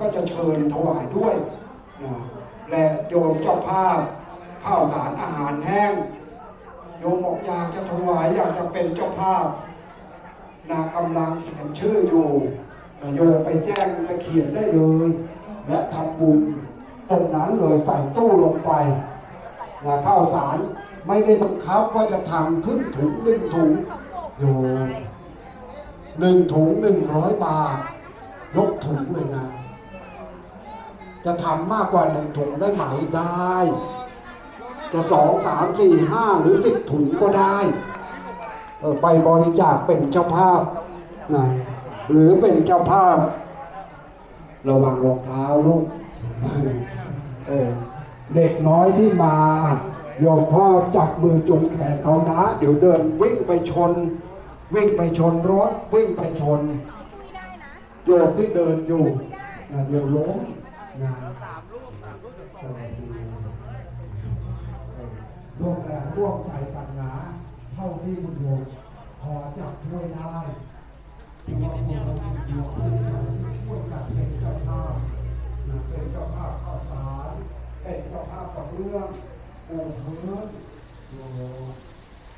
ก็จะเชิญถวายด้วยนะและโยมเจ้าภาพข้าวสารอาหารแห้ง โยมบอกอยากจะถวายอยากจะเป็นเจ้าภาพนะกำลังเขียนชื่ออยู่โยมไปแจ้งไปเขียนได้เลย และทำบุญตรงนั้นเลยใส่ตู้ลงไปนะข้าวสารไม่ได้บังคับว่าจะทำขึ้นถุงหนึ่งถุงโยมหนึ่งถุงหนึ่งร้อยบาท ยกถุงเลยนะ จะทำมากกว่าหนึ่งถุงได้ไหมได้ จะสองสามสี่ห้าหรือสิบถุงก็ได้ไปบริจาคเป็นเจ้าภาพนะหรือเป็นเจ้าภาพ ระวังรองเท้าลูกเออเด็กน้อยที่มาโยมพ่อจับมือจุงแขนเขานะ เดี๋ยวเดินวิ่งไปชน วิ่งไปชนรถวิ่งไปชนโยมที่เดินอยู่นะเดี๋ยวล้ม นะเออร่วมแรงร่วมใจกันนะเท่าที่คุณโยมพอจะช่วยได้เพราะว่าพวกเราอยู่ที่ช่วยกันเป็นเจ้าภาพเป็นเจ้าภาพข้าวสารเป็นเจ้าภาพกับเรื่องปูพื้นโย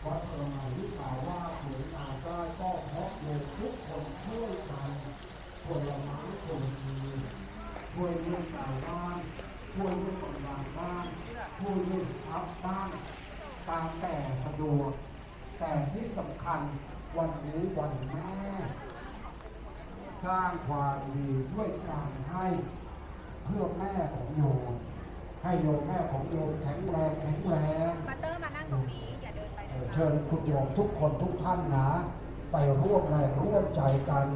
วัดประมาณที่กล่าวว่าเหมือนอาได้ก็เพราะโยมทุกคนช่วยกันคนละไม้คนละมือ ช่วยเรื่องการบ้าน ช่วยเรื่องกำลังบ้านช่วยเรื่องทรัพย์บ้านตามแต่สะดวก แต่ที่สำคัญวันนี้วันแม่ สร้างความดีด้วยการให้เพื่อแม่ของโยมให้โยมแม่ของโยมแข็งแรงแข็งแรงมาเตอร์มานั่งตรงนี้อย่าเดินไปเชิญคุณโยมทุกคนทุกท่านนะ ไปร่วมแรงร่วมใจกัน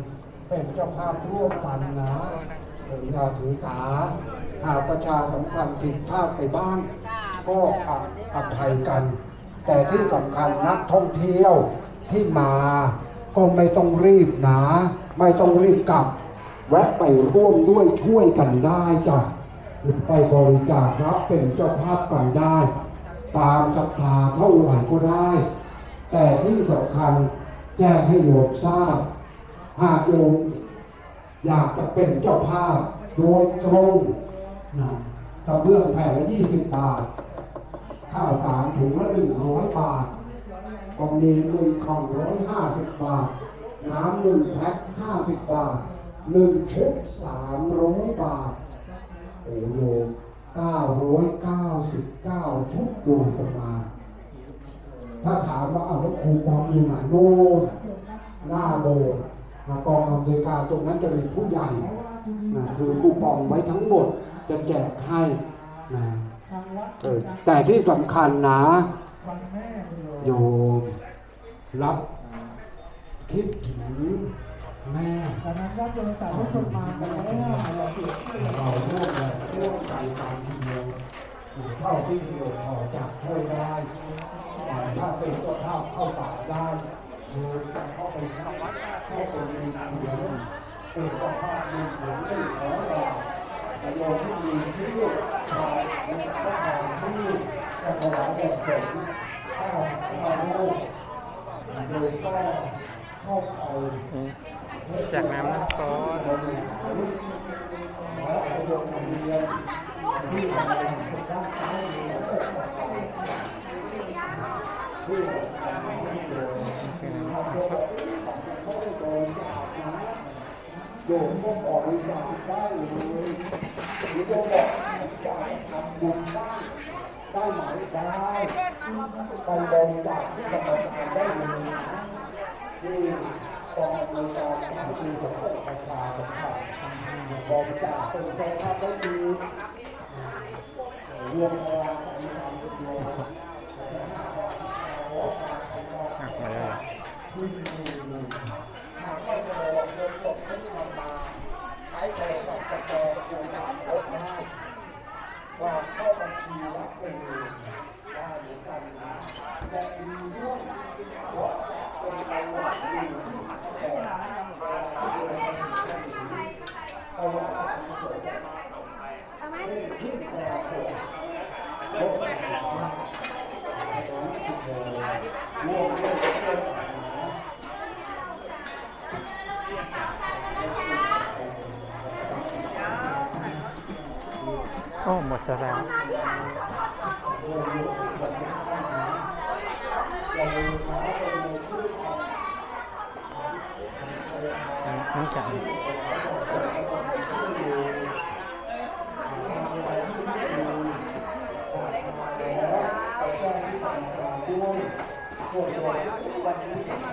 เป็นเจ้าภาพร่วมกันนะเอ่ออย่าถือสา หากประชาสัมพันธ์ผิดพลาดไปบ้าง ก็ออภัยกัน แต่ที่สำคัญนักท่องเที่ยวที่มาก็ไม่ต้องรีบนะ ไม่ต้องรีบกลับ แวะไปร่วมด้วยช่วยกันได้จ้ะหรือไปบริจาครับเป็นเจ้าภาพกันได้ ตามศรัทธาเท่าไหร่ก็ได้ แต่ที่สำคัญแจ้งให้โยมทราบ หากโยมอยากจะเป็นเจ้าภาพโดยตรง นะกระเบื้องแผ่นละ20บาท ข้าวสารถุงละ100บาทกล่องดีหนึ่งกล่องร้อยห้าสิบบาท น้ำหนึ่งแพ็คห้าสิบบาทหนึ่งชุดสามร้อยบาท โอ้โยม999ชุดโดยประมาณ ถ้าถามว่าเอาแล้วคูปองอยู่ไหนโน่นหน้าโบสถ์นะกองอำนวยกาตรงนั้นจะมีผู้ใหญ่นะคือคูปองไว้ทั้งหมด จะแจกให้นะเออแต่ที่สำคัญนะ โยมรับคิดถึงแม่ดังนั้นญาติโยมสาธุชนมาแล้วเราเสียเราร่วมแรงร่วมใจกันทีเดียวเท่าที่โยมพอจะช่วยได้ ถ้าเป็นเจ้าภาพเข้าสารได้โดยจะเข้าไปเข้าไปมีเสียงเป็นเจ้าภาพมีเสียงไม่ขอเราแต่ โยมที่มีชื่อชายพระบาทที่จะถวายแด่สงฆ์ข้าวข้าวโลกโดยก็เข้าไปจากน้ำน้ำก้อนและเอาโยมเรียนที่ทำเป็นคนด้านซ้ายมือที่ทำให้โยมทำโยมเขาไม่โดนจะอาบน้ำ โยมก็บอกบาคได้เลยหรือโยมบอกอยากทำบุญได้ได้หมายได้ไปบริจาคที่ธนาคารได้เลยนะที่กองบริการสาธุของประชาสัมพันบริจาคเป็นใจภาพได้ดีรวมพลังมีความรวมอะมาแล้วเหรอที่มีหนึ่งหากไม่จะบอกเงินสดไม่ทำมาใช้โทรศัพท์สแกนคิวอาร์โค้ดได้ฝากเข้าบัญชีวัดเป็นได้เหมือนกันนะ แต่มีเรื่องว่าเป็นไปหวัดดีที่แต่เอาไว้ น้องเรื่องโอ้หมดซะแล้วน้องจันด้